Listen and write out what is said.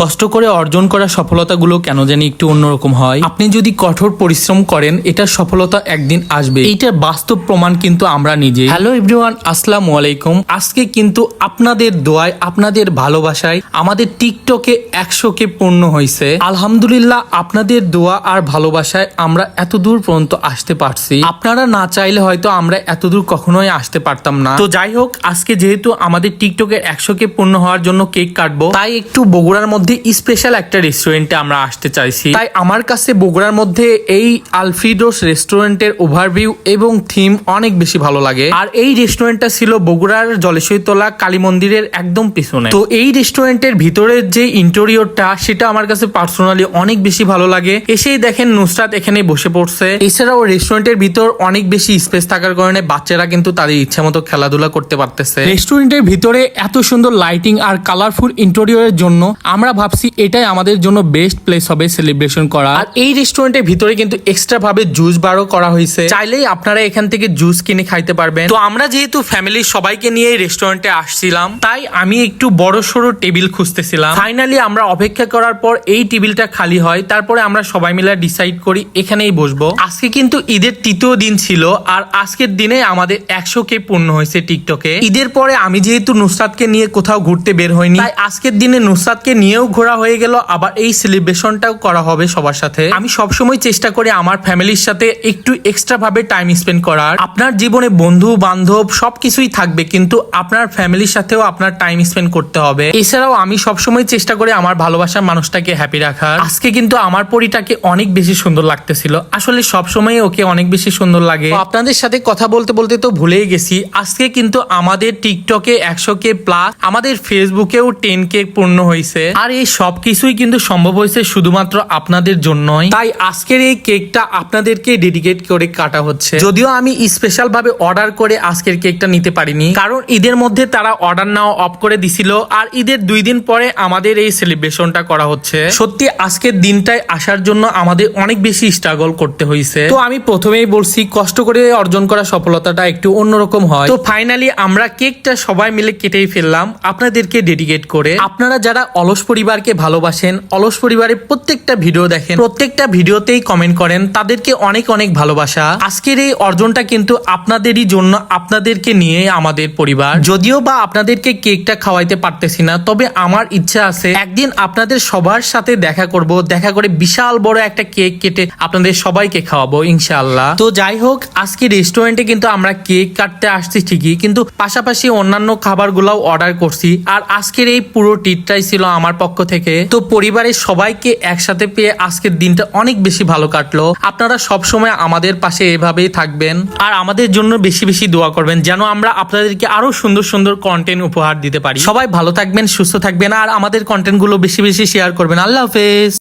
কষ্ট করে অর্জন করা সফলতাগুলো কেন জানি একটু অন্যরকম হয়। আপনি যদি কঠোর পরিশ্রম করেন, এটার সফলতা একদিন আসবে। এটা বাস্তব প্রমাণ কিন্তু আমরা নিজে হ্যালো এভরিওয়ান, আসসালামু আলাইকুম। আজকে কিন্তু আপনাদের দোয়ায়, আপনাদের ভালোবাসায় আমাদের টিকটকে একশো কে পূর্ণ হয়েছে। আলহামদুলিল্লাহ, আপনাদের দোয়া আর ভালোবাসায় আমরা এত দূর পর্যন্ত আসতে পারছি। আপনারা না চাইলে হয়তো আমরা এত দূর কখনোই আসতে পারতাম না। তো যাই হোক, আজকে যেহেতু আমাদের টিকটকের একশো কে পূর্ণ হওয়ার জন্য কেক কাটবো, তাই একটু বগুড়ার মধ্যে স্পেশাল একটা রেস্টুরেন্টে আমরা আসতে চাইছি। তাই আমার কাছে বগুড়ার মধ্যে এই আলফ্রিডোস রেস্টুরেন্টের ওভারভিউ এবং থিম অনেক বেশি ভালো লাগে। আর এই রেস্টুরেন্টটা ছিল বগুড়ার জলেশ্বরতলা কালী মন্দিরের একদম পিছনে। তো এই রেস্টুরেন্টের ভিতরের যে ইন্টেরিয়রটা সেটা আমার কাছে পার্সোনালি অনেক বেশি ভালো লাগে। এসেই দেখেন নুসরাত এখানে বসে পড়ছে। এছাড়াও রেস্টুরেন্টের ভিতর অনেক বেশি স্পেস থাকার কারণে বাচ্চারা কিন্তু তাদের ইচ্ছা মতো খেলাধুলা করতে পারতেছে। রেস্টুরেন্টের ভিতরে এত সুন্দর লাইটিং আর কালারফুল ইন্টেরিয়রের জন্য আমরা ভাবছি এটাই আমাদের জন্য বেস্ট প্লেস হবে সেলিব্রেশন করা আর এই রেস্টুরেন্টের ভিতরে কিন্তু এক্সট্রা ভাবে জুস বারও করা হয়েছে। চাইলেই আপনারা এখান থেকে জুস কিনে খাইতে পারবেন। তো আমরা যেহেতু ফ্যামিলির সবাইকে নিয়ে এই রেস্টুরেন্টে আসছিলাম তাই আমি একটু বড় সড়ো টেবিল খুঁজতেছিলাম। ফাইনালি আমরা অপেক্ষা করার পর এই টেবিলটা খালি হয় তারপরে আমরা সবাই মিলে ডিসাইড করি এখানেই বসবো। আজকে কিন্তু ঈদের তৃতীয় দিন ছিল আর আজকের দিনে আমাদের একশো কে পূর্ণ হয়েছে টিকটকে ঈদের পরে আমি যেহেতু নুসরাতকে নিয়ে কোথাও ঘুরতে বের হইনি তাই আজকের দিনে নুসরাতকে নিয়েও ঘোরা হয়ে গেল, আবার এই সেলিব্রেশনটাও করা হবে সবার সাথে। আমি সবসময় চেষ্টা করি আমার ফ্যামিলির সাথে একটু এক্সট্রা ভাবে টাইম স্পেন্ড করার। আপনার জীবনে বন্ধু, বান্ধব সবকিছুই থাকবে, কিন্তু আপনার ফ্যামিলির সাথেও আপনার টাইম স্পেন্ড করতে হবে। এছাড়াও আমি সবসময় চেষ্টা করি আমার ভালোবাসার মানুষটাকে হ্যাপি রাখার। আজকে কিন্তু আমার পরিটাকে অনেক বেশি সুন্দর লাগতেছিল। আসলে সবসময় ওকে অনেক বেশি সুন্দর লাগে। আপনাদের সাথে কথা বলতে বলতে তো ভুলেই গেছি। আজকে কিন্তু আমাদের টিকটকে একশো কে প্লাস আমাদের ফেসবুকেও টেন কে পূর্ণ হয়েছে আর এই সব কিছুই কিন্তু সম্ভব হয়েছে শুধুমাত্র আপনাদের জন্যই। তাই আজকের এই কেকটা আপনাদেরকে ডেডিকেট করে কাটা হচ্ছে। যদিও আমি স্পেশাল ভাবে অর্ডার করে আজকের কেকটা নিতে পারিনি কারণ ঈদের মধ্যে তারা অর্ডার নেওয়া অফ করে দিছিল আর ঈদের দুই দিন পরে আমাদের এই সেলিব্রেশনটা করা হচ্ছে। সত্যি আজকের দিনটায় আসার জন্য আমাদের অনেক বেশি স্ট্রাগল করতে হয়েছে। তো আমি প্রথমেই বলছি কষ্ট করে অর্জন করা সফলতাটা একটু অন্যরকম হয়। তো ফাইনালি আমরা কেকটা সবাই মিলে কেটেই ফেললাম। আপনাদেরকে ডেডিকেট করে আপনারা যারা অলস পরিবারকে ভালোবাসেন, অলস পরিবারের প্রত্যেকটা ভিডিও দেখেন, প্রত্যেকটা ভিডিওতেই কমেন্ট করেন, তাদেরকে অনেক অনেক ভালোবাসা। আজকের এই অর্জনটা কিন্তু আপনাদেরই জন্য আপনাদেরকে নিয়ে আমাদের পরিবার। যদিও বা আপনাদেরকে কেকটা খাওয়াইতে পারতেছি না, তবে আমার ইচ্ছা আছে একদিন আপনাদের সবার সাথে দেখা করব, দেখা করে বিশাল বড় একটা কেক কেটে আপনাদের সবাইকে খাওয়াবো, ইনশাআল্লাহ। তো যাই হোক আজকে রেস্টুরেন্টে কিন্তু আমরা কেক কাটতে আসছি ঠিকই, কিন্তু পাশাপাশি অন্যান্য খাবারগুলোও অর্ডার করছি, আর আজকের এই পুরো টিটটাই ছিল আমার পক্ষ থেকে। তো পরিবারের সবাইকে একসাথে পেয়ে আজকের দিনটা অনেক বেশি ভালো কাটলো। আপনারা সব সময় আমাদের পাশে এভাবেই থাকবেন। আর আমাদের জন্য বেশি বেশি দোয়া করবেন, যেন আমরা আপনাদেরকে আরও সুন্দর সুন্দর কন্টেন্ট উপহার দিতে পারি। সবাই ভালো থাকবেন, সুস্থ থাকবেন, আর আমাদের কন্টেন্টগুলো বেশি বেশি শেয়ার করবেন। আল্লাহ হাফেজ।